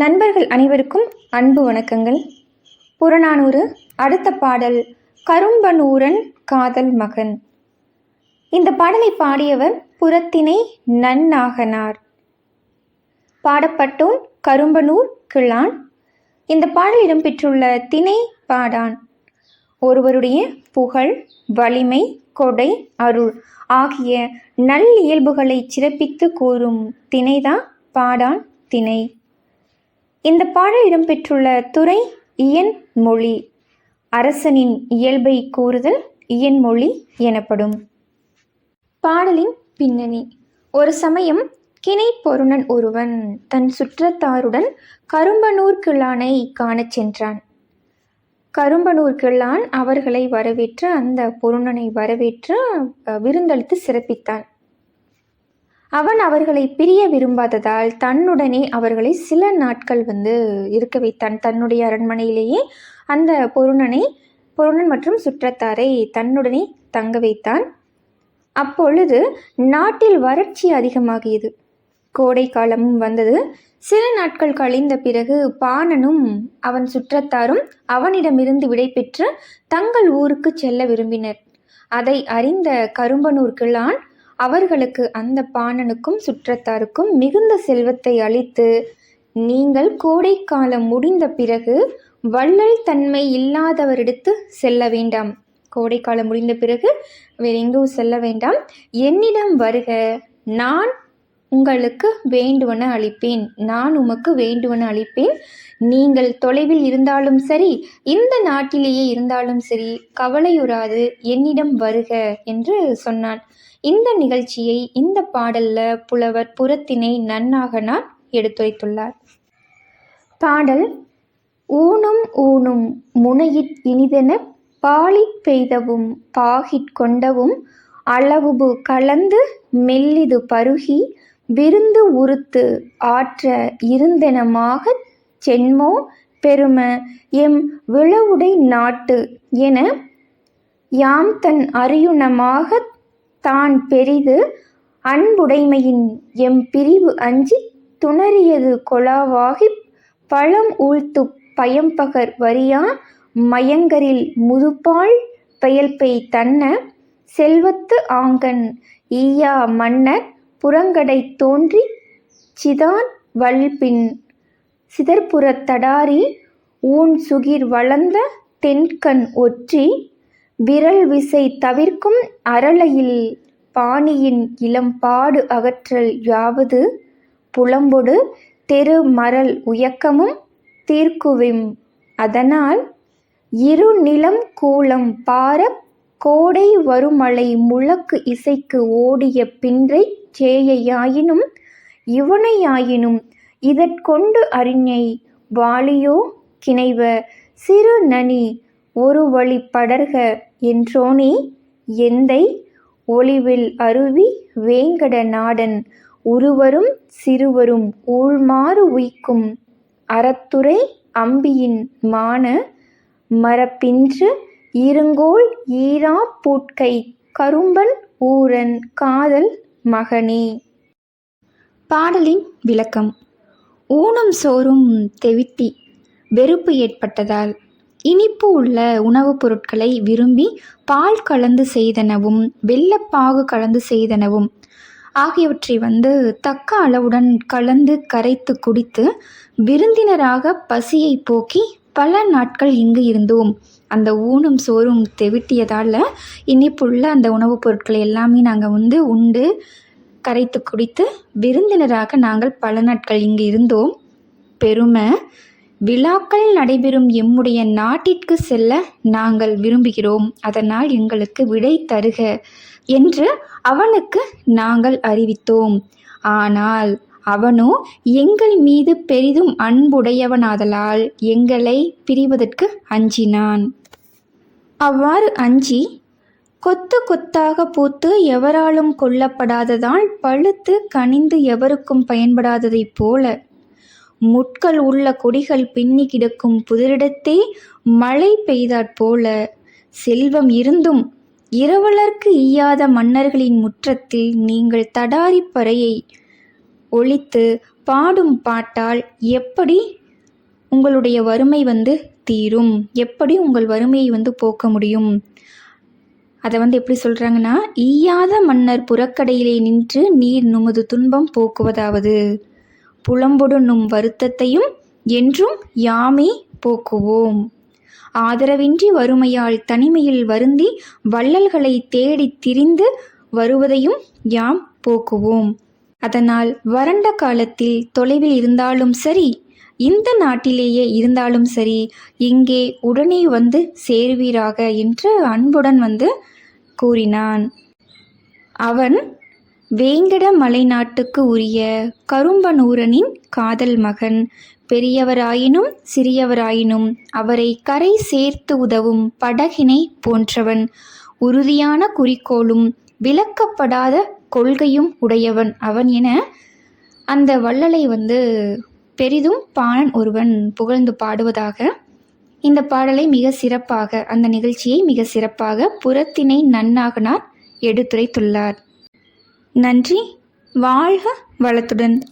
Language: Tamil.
நண்பர்கள் அனைவருக்கும் அன்பு வணக்கங்கள். புறநானூறு அடுத்த பாடல் கரும்பனூரன் காதல் மகன். இந்த பாடலை பாடியவர் புறத்திணை நன்னாகனார். பாடப்பட்டோன் கரும்பனூர் கிழான். இந்த பாடல் இடம்பெற்றுள்ள திணை பாடான். ஒருவருடைய புகழ் வலிமை கொடை அருள் ஆகிய நல்லியல்புகளை சிறப்பித்து கூறும் திணைதான் பாடான் திணை. இந்த பாடல் இடம்பெற்றுள்ள துறை இயன் மொழி. அரசனின் இயல்பை கூறுதல் இயன்மொழி எனப்படும். பாடலின் பின்னணி. ஒரு சமயம் கிணை பொருணன் ஒருவன் தன் சுற்றத்தாருடன் கரும்பனூர் கிழானை காணச் சென்றான். கரும்பனூர் கிழான் அவர்களை வரவேற்று அந்த பொருணனை வரவேற்று விருந்தளித்து சிறப்பித்தான். அவன் அவர்களை பிரிய விரும்பாததால் தன்னுடனே அவர்களை சில நாட்கள் வந்து இருக்க வைத்தான். தன்னுடைய அரண்மனையிலேயே அந்த பொருணனை பொருணன் மற்றும் சுற்றத்தாரை தன்னுடனே தங்க வைத்தான். அப்பொழுது நாட்டில் வறட்சி அதிகமாகியது. கோடை காலமும் வந்தது. சில நாட்கள் கழிந்த பிறகு பாணனும் அவன் சுற்றத்தாரும் அவனிடமிருந்து விடைபெற்று தங்கள் ஊருக்கு செல்ல விரும்பினர். அதை அறிந்த கரும்பனூர் கிழான் அவர்களுக்கு அந்த பாணனுக்கும் சுற்றத்தாருக்கும் மிகுந்த செல்வத்தை அளித்து நீங்கள் கோடைக்காலம் முடிந்த பிறகு வள்ளல் தன்மை இல்லாதவரிடத்து செல்ல வேண்டாம். கோடைக்காலம் முடிந்த பிறகு வேறு எங்கும் செல்ல வேண்டாம். என்னிடம் வருக நான் உங்களுக்கு வேண்டுவன அளிப்பேன். நான் உமக்கு வேண்டுவன அளிப்பேன். நீங்கள் தொலைவில் இருந்தாலும் சரி இந்த நாட்டிலேயே இருந்தாலும் சரி கவலையுறாது என்னிடம் வருக என்று சொன்னான். இந்த நிகழ்ச்சியை இந்த பாடல்ல புலவர் புறத்தினை நன்னாகனார் எடுத்துரைத்துள்ளார். பாடல் ஊனும் ஊனும் முனையிற் இனிதென பாலிற் பெய்தவும் பாகிற் கொண்டவும் அளவுபு கலந்து மெல்லிது பருகி விருந்து உறுத்து ஆற்ற இருந்தெனமாகச் சென்மோ பெரும எம் விளவுடை நாட்டு என யாம் தன் அரியுணமாகத் தான் பெரிது. அன்புடைமையின் எம் பிரிவு அஞ்சி துணறியது கொளாவாகிப் பழம் ஊழ்த்துப் பயம்பகர் வரியா மயங்கரில் முதுபால் பெயல்பெய் தன்ன செல்வத்து ஆங்கன் ஈயா மன்னர் புறங்கடை தோன்றி சிதான் வல்பின் சிதற்புறத் தடாரி ஊன் சுகிர் வளர்ந்த தென்கண் ஒற்றி விரல் விசை தவிர்க்கும் அரளையில் பாணியின் இளம்பாடு அகற்றல் யாவது? புலம்பொடு தெரு மரல் உயக்கமும் தீர்க்குவிம். அதனால் இரு நிலம் கூலம் பாரக் கோடை வருமலை முழக்கு இசைக்கு ஓடிய பின்றை சேயையாயினும் இவனையாயினும் இதற்கொண்டு அறிஞை வாளியோ கிணைவ சிறு நனி ஒரு வழி படர்க என்றோனே எந்தை? ஒளிவில் அருவி வேங்கட நாடன் உருவரும் சிறுவரும் ஊழ்மாறு உய்க்கும் அறத்துறை அம்பியின் மான மரப்பின்று இருங்கோல் ஈரா பூட்கை கரும்பன் ஊரன் காதல் மகனே. பாடலின் விளக்கம். ஊனம் சோறும் தெவிட்டி வெறுப்பு ஏற்பட்டதால். இனிப்பு உள்ள உணவுப் பொருட்களை விரும்பி பால் கலந்து செய்தனவும் வெள்ளப்பாகு கலந்து செய்தனவும். ஆகியவற்றை வந்து தக்க அளவுடன் கலந்து கரைத்து குடித்து விருந்தினராக பசியை போக்கி பல நாட்கள் இங்கு இருந்தோம். அந்த ஊனும் சோறும் தெவிட்டியதால் இனிப்புள்ள அந்த உணவுப் பொருட்களை எல்லாமே நாங்கள் வந்து உண்டு கரைத்து குடித்து விருந்தினராக நாங்கள் பல நாட்கள் இங்கு இருந்தோம். பெருமை விழாக்கள் நடைபெறும் எம்முடைய நாட்டிற்கு செல்ல நாங்கள் விரும்புகிறோம். அதனால் எங்களுக்கு விடை தருக என்று அவனுக்கு நாங்கள் அறிவித்தோம். ஆனால் அவனோ எங்கள் மீது பெரிதும் அன்புடையவனாதலால் எங்களை பிரிவதற்கு அஞ்சினான். அவ்வாறு அஞ்சி கொத்து கொத்தாக பூத்து எவராலும் கொல்லப்படாததால் பழுத்து கனிந்து எவருக்கும் பயன்படாததைப் போல முட்கள் உள்ள கொடிகள் பின்னி கிடக்கும் புதரிடத்தே மழை பெய்தாற் போல செல்வம் இருந்தும் இரவலர்க்கு ஈயாத மன்னர்களின் முற்றத்தில் நீங்கள் தடாரிப் பறையை பாடும் பாட்டால் எப்படி உங்களுடைய வறுமை வந்து தீரும்? எப்படி உங்கள் வறுமையை வந்து போக்க முடியும்? அதை வந்து எப்படி சொல்கிறாங்கன்னா ஈயாத மன்னர் புறக்கடையிலே நின்று நீர் நுமது துன்பம் போக்குவதாவது. புலம்பொடு நும் வருத்தத்தையும் என்றும் யாமே போக்குவோம். ஆதரவின்றி வறுமையால் தனிமையில் வருந்தி வள்ளல்களை தேடித் திரிந்து வருவதையும் யாம் போக்குவோம். அதனால் வறண்ட காலத்தில் தொலைவில் இருந்தாலும் சரி இந்த நாட்டிலேயே இருந்தாலும் சரி இங்கே உடனே வந்து சேர்வீராக என்று அன்புடன் வந்து கூறினான். அவன் வேங்கட மலைநாட்டுக்கு உரிய கரும்பனூரனின் காதல் மகன். பெரியவராயினும் சிறியவராயினும் அவரை கரை சேர்த்து உதவும் படகினை போன்றவன். உறுதியான குறிக்கோளும் விளக்கப்படாத கொள்கையும் உடையவன் அவன் என அந்த வள்ளலை வந்து பெரிதும் பாணன் ஒருவன் புகழ்ந்து பாடுவதாக இந்த பாடலை மிக சிறப்பாக அந்த நிகழ்ச்சியை மிக சிறப்பாக புறத்தினை நன்னாகனார் எடுத்துரைத்துள்ளார். நன்றி. வாழ்க வளத்துடன்.